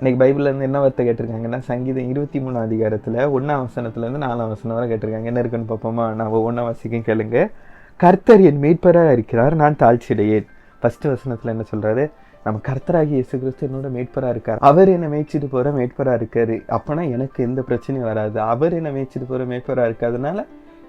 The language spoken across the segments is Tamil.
இன்றைக்கி பைபிள்லேருந்து என்ன வார்த்தை கேட்டிருக்காங்கன்னா சங்கீதம் இருபத்தி மூணாம் அதிகாரத்தில் ஒன்றாம் வசனத்துலேருந்து நாலாம் வசனம் வரை கேட்டிருக்காங்க. என்ன இருக்குன்னு பார்ப்போமா? நான் ஒவ்வொன்றாம் வாசிக்கும் கேளுங்க. கர்த்தர் என் மீட்பராக இருக்கிறார் நான் தாழ்ச்சியடையேன். ஃபஸ்ட்டு வசனத்தில் என்ன சொல்கிறாரு நம்ம கர்த்தராகி இயேசு கிறிஸ்து என்னோட மேட்பராக இருக்கார். அவர் என்னை மேய்ச்சிட்டு போகிற மேட்பராக இருக்காரு. அப்போனா எனக்கு எந்த பிரச்சனையும் வராது. அவர் என்னை மேய்ச்சிட்டு போகிற மேட்பராக இருக்காதனால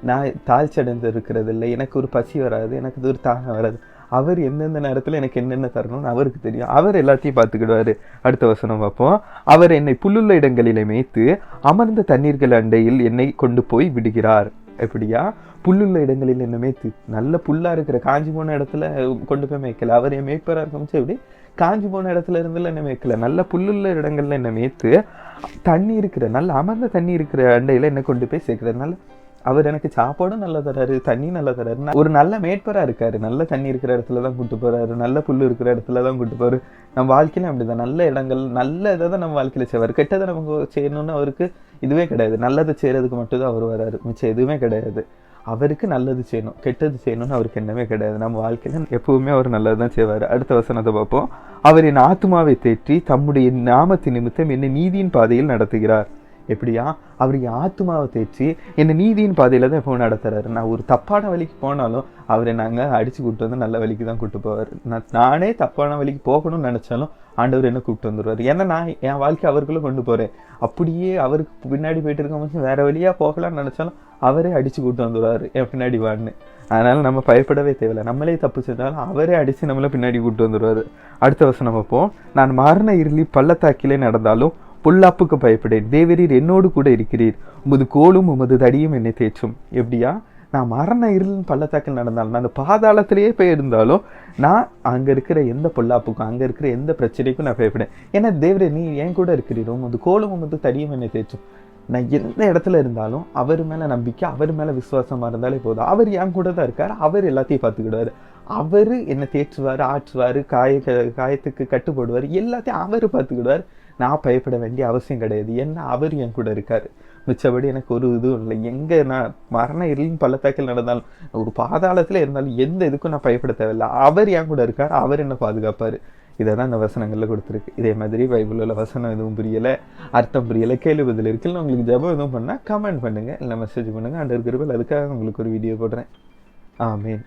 நான் தாழ்ச்சடைந்து இருக்கிறது இல்லை எனக்கு ஒரு பசி வராது எனக்கு இது ஒரு தாகம் வராது. அவர் எந்தெந்த நேரத்தில் எனக்கு என்னென்ன தரணும்னு அவருக்கு தெரியும். அவர் எல்லாத்தையும் பார்த்துக்கிடுவார். அடுத்த வசனம் பார்ப்போம். அவர் என்னை புல்லுள்ள இடங்களிலே மேய்த்து அமர்ந்த தண்ணீர்கள் அண்டையில் என்னை கொண்டு போய் விடுகிறார். எப்படியா? புல்லுள்ள இடங்களில் என்ன மேய்த்து. நல்ல புல்லாக இருக்கிற காஞ்சி போன இடத்துல கொண்டு போய் மேய்க்கல. அவர் என் மேய்ப்பராக இருக்கமிச்சு எப்படி? காஞ்சி போன இடத்துல இருந்துல என்ன மேய்க்கல. நல்ல புல்லுள்ள இடங்கள்ல என்ன மேய்த்து தண்ணி இருக்கிற நல்ல அமர்ந்த தண்ணி இருக்கிற அண்டையில் என்ன கொண்டு போய் சேர்க்கிறதுனால அவர் எனக்கு சாப்பாடும் நல்லா தராரு தண்ணி நல்லா தராரு. ஒரு நல்ல மேற்பராக இருக்காரு. நல்ல தண்ணி இருக்கிற இடத்துல தான் கூட்டு போகிறாரு நல்ல புல் இருக்கிற இடத்துல தான் கூட்டு போறாரு. நம்ம வாழ்க்கையில அப்படிதான். நல்ல இடங்கள் நல்ல இதை தான் நம்ம வாழ்க்கையில் செய்வார். கெட்டதை நமக்கு செய்யணும்னு அவருக்கு இதுவே கிடையாது. நல்லதை செய்கிறதுக்கு மட்டும்தான் அவர் வராரு. மிச்சம் எதுவுமே கிடையாது. அவருக்கு நல்லது செய்யணும். கெட்டது செய்யணும்னு அவருக்கு என்னவே கிடையாது. நம்ம வாழ்க்கையில எப்பவுமே அவர் நல்லது தான் செய்வார். அடுத்த வசனத்தை பார்ப்போம். அவர் என் ஆத்மாவை தேற்றி தம்முடைய நாமத்தின் நிமித்தம் என்னை நீதியின் பாதையில் நடத்துகிறார். எப்படியா? அவர் என் ஆத்மாவை தேய்ச்சி என்னை நீதியின் பாதையில் தான் இப்போ நடத்துறாரு. நான் ஒரு தப்பான வழிக்கு போனாலும் அவரை நாங்கள் அடித்து கூப்பிட்டு வந்து நல்ல வழிக்கு தான் கூப்பிட்டு போவார். நான் நானே தப்பான வழிக்கு போகணும்னு நினச்சாலும் ஆண்டவர் என்ன கூப்பிட்டு வந்துருவார். ஏன்னா நான் என் வாழ்க்கை அவருக்குள்ளே கொண்டு போகிறேன் அப்படியே அவருக்கு பின்னாடி போயிட்டு இருக்க மனுஷன் வேறு வழியாக போகலாம்னு நினச்சாலும் அவரே அடித்து கூப்பிட்டு வந்துடுவார் என் பின்னாடி வான்னு. அதனால் நம்ம பயப்படவே தேவையில்லை. நம்மளே தப்பு செஞ்சாலும் அவரே அடித்து நம்மளை பின்னாடி கூப்பிட்டு வந்துடுவார் அடுத்த வருஷம் நம்ம போ நான் மாறின இருளி பள்ளத்தாக்கிலே நடந்தாலும் பொல்லாப்புக்கு பயப்படேன். தேவரீர் என்னோடு கூட இருக்கிறீர். உமது கோலும் உமது தடியும் என்னை தேற்றும். எப்படியா? நான் மரண இருளின் பள்ளத்தாக்கில் நடந்தாலும் நான் அந்த பாதாளத்திலேயே போய் இருந்தாலும் நான் அங்கே இருக்கிற எந்த பொல்லாப்புக்கும் அங்கே இருக்கிற எந்த பிரச்சனைக்கும் நான் பயப்படேன். ஏன்னா தேவரே நீ என் கூட இருக்கிறீர். உமது கோலும் உமது தடியும் என்னை தேற்றும். நான் எந்த இடத்துல இருந்தாலும் அவர் மேலே நம்பிக்கை அவர் மேலே விசுவாசமாக இருந்தாலே போதும். அவர் என் கூட தான் இருக்கார் அவர் எல்லாத்தையும் பார்த்துக்கிடுவார். அவர் என்னை தேற்றுவார் ஆற்றுவார் காய காயத்துக்கு கட்டுப்படுவார் எல்லாத்தையும் அவர் பார்த்துக்கிடுவார். நான் பயப்பட வேண்டிய அவசியம் கிடையாது. ஏன்னா அவர் என் கூட இருக்கார். மிச்சபடி எனக்கு ஒரு இதுவும் இல்லை. எங்கே நான் மரண இருளின் பள்ளத்தாக்கில் நடந்தாலும் ஒரு பாதாளத்தில் இருந்தாலும் எந்த இதுக்கும் நான் பயப்பட தேவையில்லை. அவர் என் கூட இருக்கார். அவர் என்னை பாதுகாப்பார். இதை தான் இந்த வசனங்களில் கொடுத்துருக்கு. இதே மாதிரி பைபிளில் வசனம் எதுவும் புரியலை அர்த்தம் புரியலை கேள்வி பதில் இருக்குல்ல உங்களுக்கு ஜபம் எதுவும் பண்ணால் கமெண்ட் பண்ணுங்கள் இல்லை மெசேஜ் பண்ணுங்கள் அண்டர் கிருபில் அதுக்காக உங்களுக்கு ஒரு வீடியோ போடுறேன். ஆமீன்.